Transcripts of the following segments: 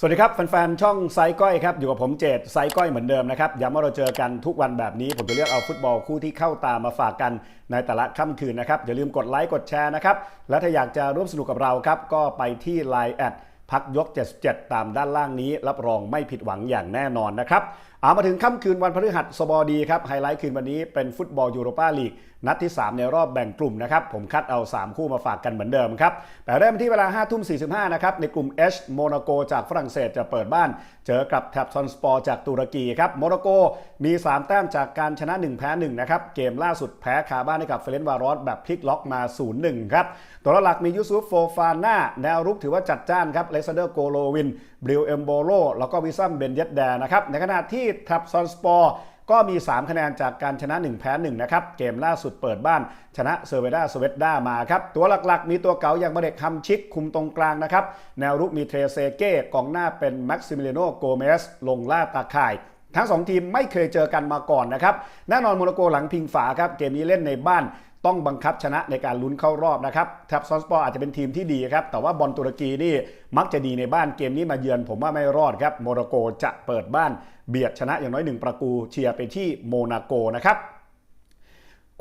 สวัสดีครับแฟนๆ ช่องไซก้อยครับ อยู่กับผมเจตไซก้อยเหมือนเดิมนะครับ ย้ำว่าเราเจอกันทุกวันแบบนี้ ผมจะเลือกเอาฟุตบอลคู่ที่เข้าตามาฝากกันในแต่ละค่ำคืนนะครับ อย่าลืมกดไลค์กดแชร์นะครับ และถ้าอยากจะร่วมสนุกกับเราครับ ก็ไปที่ Line แอดพักยก 77 ตามด้านล่างนี้ รับรองไม่ผิดหวังอย่างแน่นอนนะครับ เอามาถึงค่ำคืนวันพฤหัสบดีครับไฮไลท์คืนวันนี้เป็นฟุตบอลยูโรปาลีกนัดที่ 3 ในรอบแบ่งกลุ่มนะครับ ผมคัดเอา 3 คู่มาฝากกันเหมือนเดิมครับแต่เริ่มที่เวลา5ทุ่ม45นะครับในกลุ่ม H โมนาโกจากฝรั่งเศสจะเปิดบ้าน เจอกับแทบซอนสปอร์จากตุรกีครับโมนาโกมี 3 แต้มจากการชนะ 1 แพ้ 1 นะครับ เกมล่าสุดแพ้คาบ้านให้กับเฟรนวารอสแบบพลิกล็อกมา 0-1 ครับ ตัวหลักมียูซุฟโฟฟาน่าแนวรุกถือว่าจัดจ้านครับเลซเดอร์โกโลวินบริลเอมโบโลแล้วก็วิซัมเบนเยตแดนะครับในขณะที่แท็บซอนสปอร์ก็มี 3 คะแนนจากการชนะ 1 แพ้ 1 นะครับ เกมล่าสุดเปิดบ้าน ชนะเซอร์เวดาสเวตด้ามาครับ ตัวหลักๆ มีตัวเก่าอย่างมาเด็กคำชิก คุมตรงกลางนะครับ แนวรุกมีเทรเซเก้กองหน้าเป็นแม็กซิมิเลโนโกเมสลงล่าตาข่ายทั้ง 2 ทีมไม่เคยเจอกันมาก่อนนะครับ แน่นอนโมนาโกหลังพิงฝาครับ เกมนี้เล่นในบ้าน ต้องบังคับชนะในการลุ้นเข้ารอบนะครับแท็บซอนสปอร์อาจจะเป็นทีมที่ดีครับ แต่ว่าบอลตุรกีนี่มักจะดีในบ้านเกมนี้มาเยือนผมว่าไม่รอดครับโมร็อกโกจะเปิดบ้านเบียดชนะอย่างน้อยหนึ่งประตูเชียร์ไปที่โมนาโกนะครับ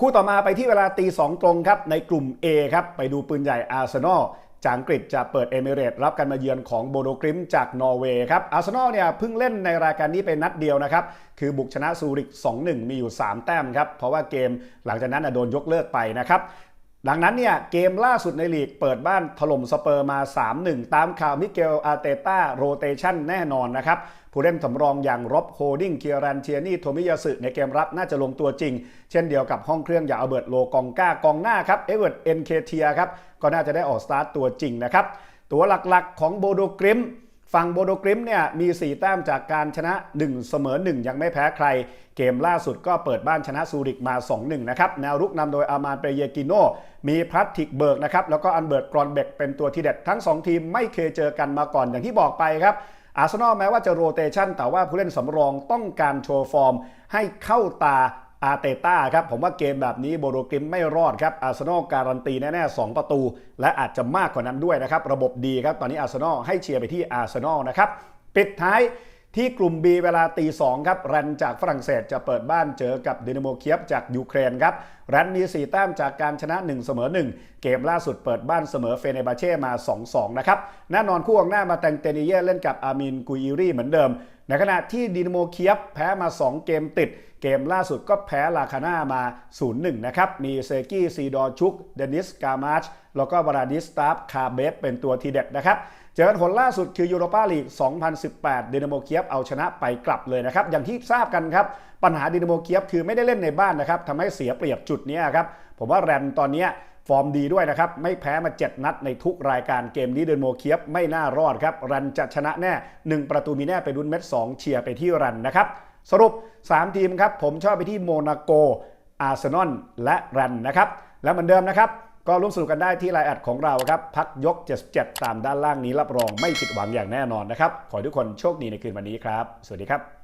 คู่ต่อมาไปที่เวลาตีสองตรงครับในกลุ่ม A ครับไปดูปืนใหญ่อาร์เซนอลจากอังกฤษจะเปิดเอมิเรตรับการมาเยือนของโบโดกริมจากนอร์เวย์ครับอาร์เซนอลเนี่ยเพิ่งเล่นในรายการนี้เป็นนัดเดียวนะครับ คือบุกชนะซูริก 2-1 มีอยู่ 3 แต้มครับ เพราะว่าเกมหลังจากนั้นโดนยกเลิกไปนะครับ ดังนั้นเนี่ยเกมล่าสุดในลีกเปิดบ้านถล่มสเปอร์มา 3-1 ตามข่าวมิเกลอาเตต้าโรเตชันแน่นอนนะครับผู้เล่นสำรองอย่างร็อบโฮดิ้งเคียรันเทียนี่โทมิยาสึในเกมรับน่าจะลงตัวจริง เช่นเดียวกับห้องเครื่องอย่างอเบิร์ตโลกองก้ากองหน้าครับเอเวิร์ดเอ็นเคเทียครับก็น่าจะได้ออกสตาร์ตตัวจริงนะครับตัวหลักๆของโบโดกริม ฝั่งโบโดกริมเนี่ยมี 4 แต้มจากการชนะ 1 เสมอ 1 ยังไม่แพ้ใคร เกมล่าสุดก็เปิดบ้านชนะซูริกมา 2-1 นะครับ แนวรุกนำโดยอามานเปเยกิโน มีพลัตติกเบิร์กนะครับ แล้วก็อันเบิร์ตกรอนเบกเป็นตัวที่เด็ดทั้ง 2 ทีมไม่เคยเจอกันมาก่อนอย่างที่บอกไปครับอาร์เซนอลแม้ว่าจะโรเตชันแต่ว่าผู้เล่นสำรองต้องการโชว์ฟอร์ม ให้เข้าตา อาเตต้าครับผมว่าเกมแบบนี้โบโรกริมไม่รอดครับอาร์เซนอลการันตีแน่ๆ 2 ประตู และอาจจะมากกว่านั้นด้วยนะครับ ระบบดีครับ ตอนนี้อาร์เซนอลให้เชียร์ไปที่อาร์เซนอลนะครับ ปิดท้าย ที่กลุ่ม B เวลาตี2ครับแรนจากฝรั่งเศสจะเปิดบ้านเจอกับดินาโมเคียบจากยูเครนครับแรนมี 4 แต้มจากการชนะ 1 เสมอ 1 เกมล่าสุดเปิดบ้านเสมอเฟเนบาเช่มา 2-2 นะครับแน่นอนคู่กองหน้ามาแตงเตเนเย่เล่นกับอามินกุยรีเหมือนเดิม ในขณะที่ดินาโมเคียบแพ้มา 2 เกมติด เกมล่าสุดก็แพ้ลาคาน่ามา 0-1 นะครับมีเซกี้ซีดอร์ชุกเดนิสกามาชแล้วก็บราดิสตาฟคาเบฟเป็นตัวทีเด็ดนะครับ เจอกันผลล่าสุดคือยูโรปาลีก 2018 เดนาโมเคียบเอาชนะไปกลับเลยนะครับ อย่างที่ทราบกันครับ ปัญหาเดนาโมเคียบคือไม่ได้เล่นในบ้านนะครับทำให้เสียเปรียบจุดนี้ครับ ผมว่าแรนตอนนี้ฟอร์มดีด้วยนะครับ ไม่แพ้มา 7 นัดในทุกรายการเกมนี้เดนโมเคียบไม่น่ารอดครับ รันจะชนะแน่ 1 ประตูมีแน่ไปดุนเม็ด 2 เชียร์ไปที่รันนะครับ สรุป 3 ทีมครับผมชอบไปที่โมนาโกอาร์เซนอลและรันนะครับ และเหมือนเดิมนะครับ ก็ร่วมสนุกกันได้ที่ไลน์แอดของเราครับ พักยก 77 ตามด้านล่างนี้รับรองไม่ผิดหวังอย่างแน่นอนนะครับ ขอให้ทุกคนโชคดีในคืนวันนี้ครับ สวัสดีครับ